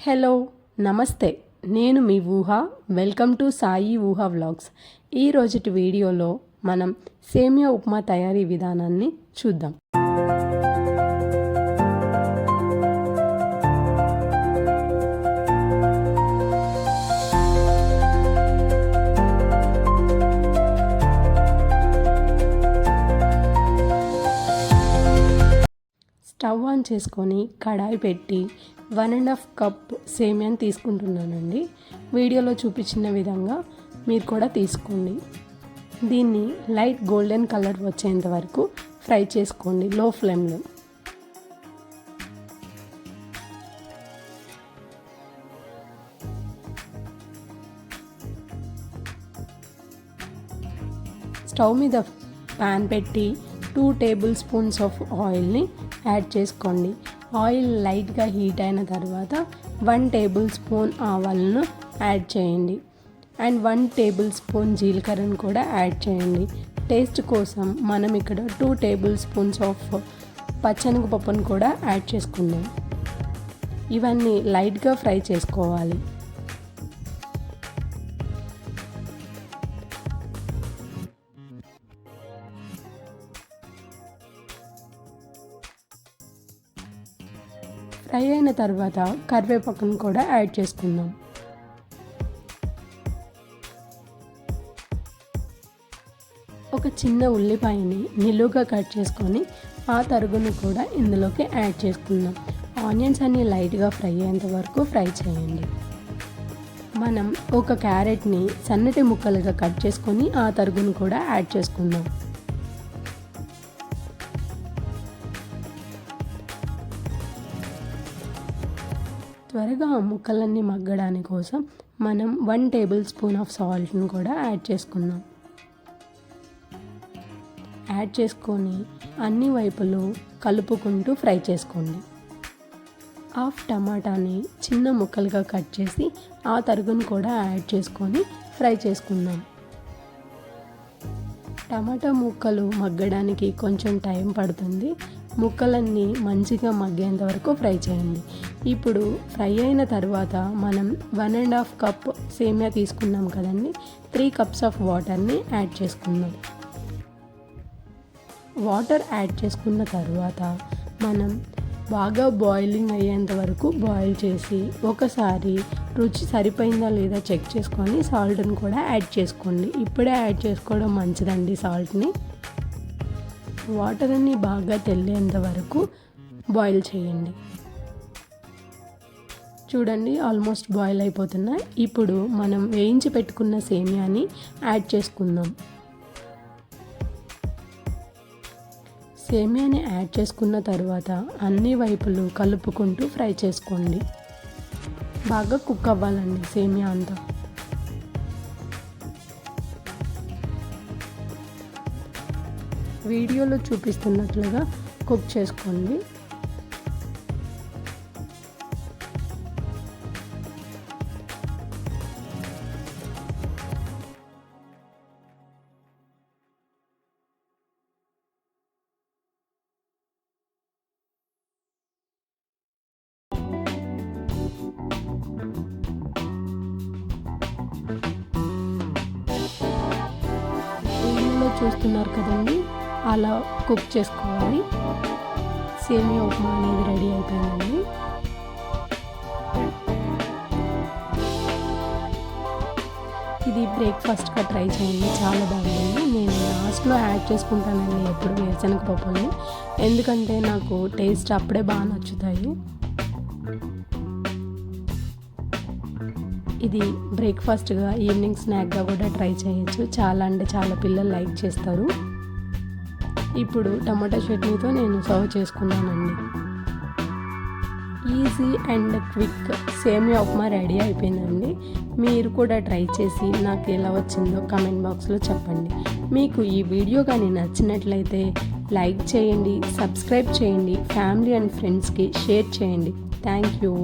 Hello నమస్తే. నేను మీ ఊహ. వెల్కమ్ టు సాయి ఊహ వ్లాగ్స్. ఈ రోజుటి వీడియోలో మనం సేమియా ఉప్మా తయారీ విధానాన్ని చూద్దాం. చేసుకొని కడాయి పెట్టి వన్ అండ్ హాఫ్ కప్ సేమియాని తీసుకుంటున్నానండి. వీడియోలో చూపించిన విధంగా మీరు కూడా తీసుకోండి. దీన్ని లైట్ గోల్డెన్ కలర్ వచ్చేంత వరకు ఫ్రై చేసుకోండి లో ఫ్లేమ్లో. స్టవ్ మీద ప్యాన్ పెట్టి టూ టేబుల్ స్పూన్స్ ఆఫ్ ఆయిల్ని యాడ్ చేసుకోండి. ఆయిల్ లైట్గా హీట్ అయిన తర్వాత వన్ టేబుల్ స్పూన్ ఆవాలను యాడ్ చేయండి. అండ్ వన్ టేబుల్ స్పూన్ జీలకర్రను కూడా యాడ్ చేయండి. టేస్ట్ కోసం మనం ఇక్కడ టూ టేబుల్ స్పూన్స్ ఆఫ్ పచ్చనగపప్పును కూడా యాడ్ చేసుకుందాం. ఇవన్నీ లైట్గా ఫ్రై చేసుకోవాలి. ఫ్రై అయిన తర్వాత కరివేపాకును కూడా యాడ్ చేసుకుందాం. ఒక చిన్న ఉల్లిపాయని నిలువుగా కట్ చేసుకొని ఆ తరుగును కూడా ఇందులోకి యాడ్ చేసుకుందాం. ఆనియన్స్ అన్ని లైట్గా ఫ్రై అయ్యేంత వరకు ఫ్రై చేయండి. మనం ఒక క్యారెట్ని సన్నటి ముక్కలుగా కట్ చేసుకొని ఆ తరుగును కూడా యాడ్ చేసుకుందాం. త్వరగా ముక్కలన్నీ మగ్గడానికి కోసం మనం వన్ టేబుల్ స్పూన్ ఆఫ్ సాల్ట్ని కూడా యాడ్ చేసుకుందాం. యాడ్ చేసుకొని అన్ని వైపులు కలుపుకుంటూ ఫ్రై చేసుకోండి. హాఫ్ టమాటాని చిన్న ముక్కలుగా కట్ చేసి ఆ తరుగును కూడా యాడ్ చేసుకొని ఫ్రై చేసుకుందాం. టమాటా ముక్కలు మగ్గడానికి కొంచెం టైం పడుతుంది. ముక్కలన్నీ మంచిగా మగ్గేంత వరకు ఫ్రై చేయండి. ఇప్పుడు ఫ్రై అయిన తర్వాత మనం వన్ అండ్ హాఫ్ కప్ సేమియా తీసుకున్నాం కదండి. త్రీ కప్స్ ఆఫ్ వాటర్ని యాడ్ చేసుకుందాం. వాటర్ యాడ్ చేసుకున్న తర్వాత మనం బాగా బాయిలింగ్ అయ్యేంత వరకు బాయిల్ చేసి ఒకసారి రుచి సరిపోయిందా లేదా చెక్ చేసుకొని సాల్ట్ని కూడా యాడ్ చేసుకోండి. ఇప్పుడే యాడ్ చేసుకోవడం మంచిదండి సాల్ట్ని. వాటర్ అన్ని బాగా తెల్లేంత వరకు బాయిల్ చేయండి. చూడండి ఆల్మోస్ట్ బాయిల్ అయిపోతున్నాయి. ఇప్పుడు మనం వేయించి పెట్టుకున్న సేమియాని యాడ్ చేసుకుందాం. సేమియాని యాడ్ చేసుకున్న తర్వాత అన్ని వైపులు కలుపుకుంటూ ఫ్రై చేసుకోండి. బాగా కుక్ అవ్వాలండి సేమియా అంతా. వీడియోలో చూపిస్తున్నట్లుగా కుక్ చేసుకోండి. చూస్తున్నారు కదండి. అలా కుక్ చేసుకోవాలి. సేమియా ఉప్మా అనేది రెడీ అయిపోయిందండి. ఇది బ్రేక్ఫాస్ట్గా ట్రై చేయండి చాలా బాగుంది. నేను లాస్ట్లో యాడ్ చేసుకుంటానండి ఎప్పుడు వేరుశనగ పప్పుని. ఎందుకంటే నాకు టేస్ట్ అప్పుడే బాగా నచ్చుతాయి. ఇది బ్రేక్ఫాస్ట్గా ఈవినింగ్ స్నాక్గా కూడా ట్రై చేయొచ్చు. చాలా అంటే చాలా పిల్లలు లైక్ చేస్తారు. ఇప్పుడు టమాటా చట్నీతో నేను సర్వ్ చేసుకున్నానండి. ఈజీ అండ్ క్విక్ సేమియా ఉప్మా రెడీ అయిపోయిందండి. మీరు కూడా ట్రై చేసి నాకు ఎలా వచ్చిందో కమెంట్ బాక్స్లో చెప్పండి. మీకు ఈ వీడియో కానీ నచ్చినట్లయితే లైక్ చేయండి సబ్స్క్రైబ్ చేయండి ఫ్యామిలీ అండ్ ఫ్రెండ్స్కి షేర్ చేయండి. Thank you.